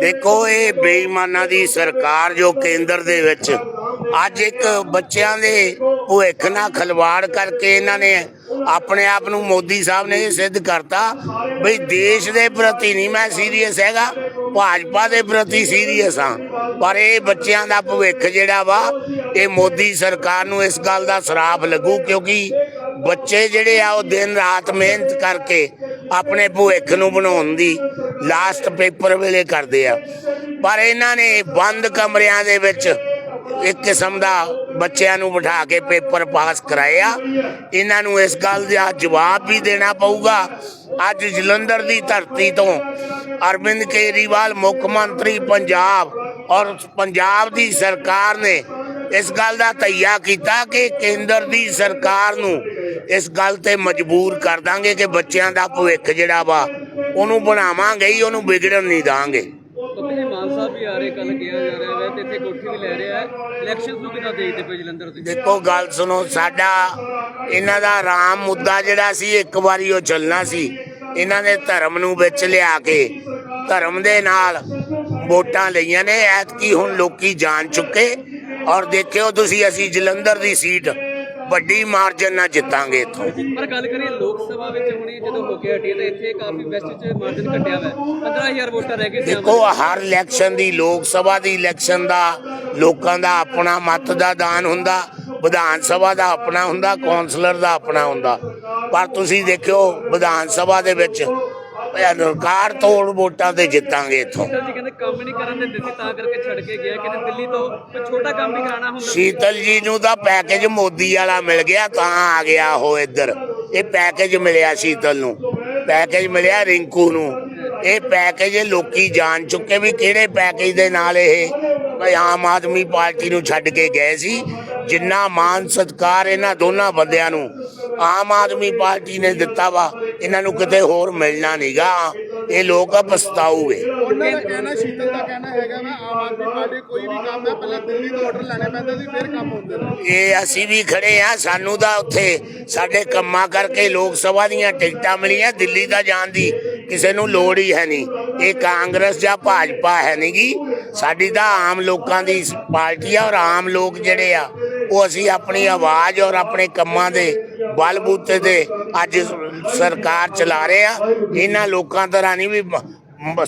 ਦੇਖੋ, ਇਹ ਬੇਈਮਾਨਾਂ ਦੀ ਸਰਕਾਰ ਜੋ ਕੇਂਦਰ ਦੇ ਵਿੱਚ ਅੱਜ ਇੱਕ ਬੱਚਿਆਂ ਦੇ ਭਵਿੱਖ ਨਾਲ ਖਲਵਾੜ ਕਰਕੇ ਇਹਨਾਂ ਨੇ ਆਪਣੇ ਆਪ ਨੂੰ ਮੋਦੀ ਸਾਹਿਬ ਨੇ ਇਹ ਸਿੱਧ ਕਰਤਾ ਬਈ ਦੇਸ਼ ਦੇ ਪ੍ਰਤੀ ਨਹੀਂ, ਮੈਂ ਸੀਰੀਅਸ ਹੈਗਾ, ਭਾਜਪਾ ਦੇ ਪ੍ਰਤੀ ਸੀਰੀਅਸ ਹਾਂ। ਪਰ ਇਹ ਬੱਚਿਆਂ ਦਾ ਭਵਿੱਖ ਜਿਹੜਾ ਵਾ, ਇਹ ਮੋਦੀ ਸਰਕਾਰ ਨੂੰ ਇਸ ਗੱਲ ਦਾ ਸਰਾਪ ਲੱਗੂ ਕਿਉਂਕਿ ਬੱਚੇ ਜਿਹੜੇ ਆ, ਉਹ ਦਿਨ ਰਾਤ ਮਿਹਨਤ ਕਰਕੇ ਆਪਣੇ ਭਵਿੱਖ ਨੂੰ ਬਣਾਉਣ ਦੀ ਲਾਸਟ ਪੇਪਰ ਵੇਲੇ ਕਰਦੇ ਆ। ਪਰ ਇਹਨਾਂ ਨੇ ਬੰਦ ਕਮਰਿਆਂ ਦੇ ਵਿੱਚ ਇੱਕ ਕਿਸਮ ਦਾ ਬੱਚਿਆਂ ਨੂੰ ਬਿਠਾ ਕੇ ਪੇਪਰ ਪਾਸ ਕਰਾਇਆ। ਇਹਨਾਂ ਨੂੰ ਇਸ ਗੱਲ ਦਾ ਜਵਾਬ ਵੀ ਦੇਣਾ ਪਊਗਾ। ਅੱਜ ਜਲੰਧਰ ਦੀ ਧਰਤੀ ਤੋਂ ਅਰਵਿੰਦ ਕੇਜਰੀਵਾਲ ਮੁੱਖ ਮੰਤਰੀ ਪੰਜਾਬ ਔਰ ਪੰਜਾਬ ਦੀ ਸਰਕਾਰ ਨੇ ਇਸ ਗੱਲ ਦਾ ਤਈਆ ਕੀਤਾ ਕਿ ਕੇਂਦਰ ਦੀ ਸਰਕਾਰ ਨੂੰ ਇਸ ਗੱਲ ਤੇ ਮਜਬੂਰ ਕਰ ਦਾਂਗੇ ਕਿ ਬੱਚਿਆਂ ਦਾ ਭਵਿੱਖ ਜਿਹੜਾ ਵਾ ਉਹਨੂੰ ਬਣਾਵਾਂਗੇ ਹੀ ਉਹਨੂੰ ਵਿਗੜਨ ਨਹੀਂ ਦਾਂਗੇ। ਬੱਬੇ ਜੀ ਮਾਨ ਸਾਹਿਬ ਵੀ ਆ ਰਹੇ ਕੱਲ ਕਿਹਾ ਜਾ ਰਿਹਾ ਹੈ ਤੇ ਇੱਥੇ ਕੋਠੀ ਵੀ ਲੈ ਰਿਹਾ ਹੈ। ਇਲੈਕਸ਼ਨ ਨੂੰ ਕਿਦਾਂ ਦੇਖਦੇ ਪਏ ਜਲੰਧਰ ਦੇ ਦੇਖੋ ਗੱਲ ਸੁਣੋ ਸਾਡਾ ਇਹਨਾਂ ਦਾ ਰਾਮ ਮੁੱਦਾ ਜਿਹੜਾ ਸੀ ਇੱਕ ਵਾਰੀ ਉਹ ਚੱਲਣਾ ਸੀ। ਇਹਨਾਂ ਨੇ ਧਰਮ ਨੂੰ ਵਿੱਚ ਲਿਆ ਕੇ ਧਰਮ ਦੇ ਨਾਲ ਵੋਟਾਂ ਲਈਆਂ ਨੇ। ਐਤਕੀ ਹੁਣ ਲੋਕੀ ਜਾਣ ਚੁੱਕੇ। ਔਰ ਦੇਖਿਓ ਤੁਸੀਂ ਅਸੀਂ ਜਲੰਧਰ ਦੀ ਸੀਟ ਵੱਡੀ ਮਾਰਜਨ ਨਾਲ ਜਿੱਤਾਂਗੇ ਇੱਥੋਂ। ਪਰ ਗੱਲ ਕਰੀਏ ਲੋਕ ਸਭਾ ਵਿੱਚ ਹੁਣੀ ਜਦੋਂ ਹੋ ਹਟੀ ਤਾਂ ਇੱਥੇ ਕਾਫੀ ਵੈਸਟ ਚ ਮਾਰਜਨ ਕੱਟਿਆ ਹੋਇਆ। ਹੈ 15000 ਵੋਟਾਂ ਰਹਿ ਗਏ ਦੇਖੋ ਹਰ ਇਲੈਕਸ਼ਨ ਦੀ ਲੋਕ ਸਭਾ ਦੀ ਇਲੈਕਸ਼ਨ ਦਾ ਲੋਕਾਂ ਦਾ ਆਪਣਾ ਮਤ ਦਾ ਦਾਨ ਹੁੰਦਾ ਵਿਧਾਨ ਸਭਾ ਦਾ ਆਪਣਾ ਹੁੰਦਾ ਕੌਂਸਲਰ ਦਾ ਆਪਣਾ ਹੁੰਦਾ। ਪਰ ਤੁਸੀਂ ਦੇਖਿਓ ਵਿਧਾਨ ਸਭਾ ਦੇ ਵਿੱਚ ਰਿਕਾਰਡ ਤੋੜ ਵੋਟਾਂ ਤੇ ਜਿੱਤਾਂਗੇ ਇੱਥੋਂ। ਸ਼ੀਤਲ ਜੀ ਕਹਿੰਦੇ ਕੰਮ ਹੀ ਨਹੀਂ ਕਰਨ ਦਿੰਦੇ ਸੀ ਤਾਂ ਕਰਕੇ ਛੱਡ ਕੇ ਗਿਆ। ਕਹਿੰਦੇ ਦਿੱਲੀ ਤੋਂ ਕੋਈ ਛੋਟਾ ਕੰਮ ਵੀ ਕਰਾਉਣਾ ਹੁੰਦਾ ਸ਼ੀਤਲ ਜੀ ਨੂੰ ਤਾਂ ਪੈਕੇਜ ਮੋਦੀ ਵਾਲਾ ਮਿਲ ਗਿਆ ਤਾਂ ਆ ਗਿਆ ਉਹ ਇੱਧਰ। ਇਹ ਪੈਕੇਜ ਮਿਲਿਆ ਸ਼ੀਤਲ ਨੂੰ। ਪੈਕੇਜ ਮਿਲਿਆ ਰਿੰਕੂ ਨੂੰ। ਇਹ ਪੈਕੇਜ ਲੋਕੀ ਜਾਣ ਚੁੱਕੇ ਵੀ ਕਿਹੜੇ ਪੈਕੇਜ ਦੇ ਨਾਲ ਇਹ ਆਮ ਆਦਮੀ ਪਾਰਟੀ ਨੂੰ ਛੱਡ ਕੇ ਗਏ ਸੀ। ਜਿੰਨਾ ਮਾਨ ਸਤਕਾਰ ਇਹਨਾਂ ਦੋਨਾਂ ਬੰਦਿਆਂ ਨੂੰ ਆਮ ਆਦਮੀ ਪਾਰਟੀ ਨੇ ਦਿੱਤਾ ਵਾ ਇਹਨਾਂ ਨੂੰ ਕਿਤੇ ਹੋਰ ਮਿਲਣਾ ਨਹੀਂਗਾ ਇਹ ਲੋਕ ਪਛਤਾਊਗੇ। ਉਹਨਾਂ ਦਾ ਕਹਿਣਾ ਸ਼ੀਤਲ ਦਾ ਕਹਿਣਾ ਹੈਗਾ ਮੈਂ ਆਮ ਆਦਮੀ ਪਾਰਟੀ ਕੋਈ ਵੀ ਕੰਮ ਹੈ ਪਹਿਲਾਂ ਦਿੱਲੀ ਤੋਂ ਆਰਡਰ ਲੈਣੇ ਪੈਂਦੇ ਸੀ ਫਿਰ ਕੰਮ ਹੁੰਦੇ ਨੇ। ਇਹ ਅਸੀਂ ਵੀ ਖੜੇ ਆ ਸਾਨੂੰ ਤਾਂ ਉੱਥੇ ਸਾਡੇ ਕੰਮਾਂ ਕਰਕੇ ਲੋਕ ਸਭਾ ਦੀਆਂ ਟਿਕਟਾਂ ਮਿਲੀਆਂ ਦਿੱਲੀ ਦਾ ਜਾਣ ਦੀ ਕਿਸੇ ਨੂੰ ਲੋੜ ਹੀ ਹੈ ਨਹੀਂ। ਇਹ ਕਾਂਗਰਸ ਜਾਂ ਭਾਜਪਾ ਹੈ ਨਹੀਂਗੀ ਸਾਡੀ ਤਾਂ ਆਮ ਲੋਕਾਂ ਦੀ ਪਾਰਟੀ ਆ ਔਰ ਆਮ ਲੋਕ ਜਿਹੜੇ ਆ ਉਹ ਅਸੀਂ ਆਪਣੀ ਆਵਾਜ਼ ਔਰ ਆਪਣੇ ਕੰਮਾਂ ਦੇ ਬਲਬੂਤੇ ਤੇ ਅੱਜ ਸਰਕਾਰ ਚਲਾ ਰਹੇ ਆ। ਇਹਨਾਂ ਲੋਕਾਂ ਤਰ੍ਹਾਂ ਨਹੀਂ ਵੀ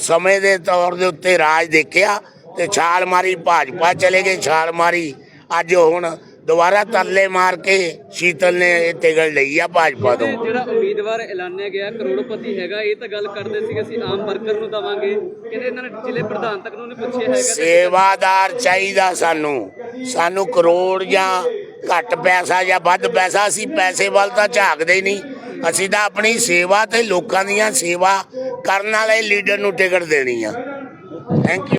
ਸਮੇਂ ਦੇ ਤੌਰ ਦੇ ਉੱਤੇ ਰਾਜ ਦੇਖਿਆ ਤੇ ਛਾਲ ਮਾਰੀ ਭਾਜਪਾ ਚਲੇ ਗਏ। ਛਾਲ ਮਾਰੀ ਅੱਜ ਹੁਣ ਦੁਬਾਰਾ ਤਰਲੇ ਮਾਰ ਕੇ ਸ਼ੀਤਲ ਨੇ ਇਹ ਤਿਗੜ ਲਈ ਆ ਭਾਜਪਾ ਤੋਂ। ਜਿਹੜਾ ਉਮੀਦਵਾਰ ਐਲਾਨਿਆ ਗਿਆ ਕਰੋੜਪਤੀ ਹੈਗਾ ਇਹ ਤਾਂ ਗੱਲ ਕਰਦੇ ਸੀ ਅਸੀਂ ਆਮ ਵਰਕਰ ਨੂੰ ਦਵਾਂਗੇ। ਕਹਿੰਦੇ ਇਹਨਾਂ ਨੇ ਜ਼ਿਲ੍ਹੇ ਪ੍ਰਧਾਨ ਤੱਕ ਨੂੰ ਪੁੱਛਿਆ ਹੈਗਾ ਸੇਵਾਦਾਰ ਚਾਹੀਦਾ ਸਾਨੂੰ। ਸਾਨੂੰ ਕਰੋੜ ਜਾਂ ਘੱਟ ਪੈਸਾ ਜਾਂ ਵੱਧ ਪੈਸਾ ਅਸੀਂ ਪੈਸੇ ਵੱਲ ਤਾਂ ਝਾਕਦੇ ਹੀ ਨਹੀਂ। ਅਸੀਂ ਤਾਂ ਆਪਣੀ ਸੇਵਾ ਤੇ ਲੋਕਾਂ ਦੀਆਂ ਸੇਵਾ ਕਰਨ ਵਾਲੇ ਲੀਡਰ ਨੂੰ ਟਿਕਟ ਦੇਣੀ ਆ। Thank you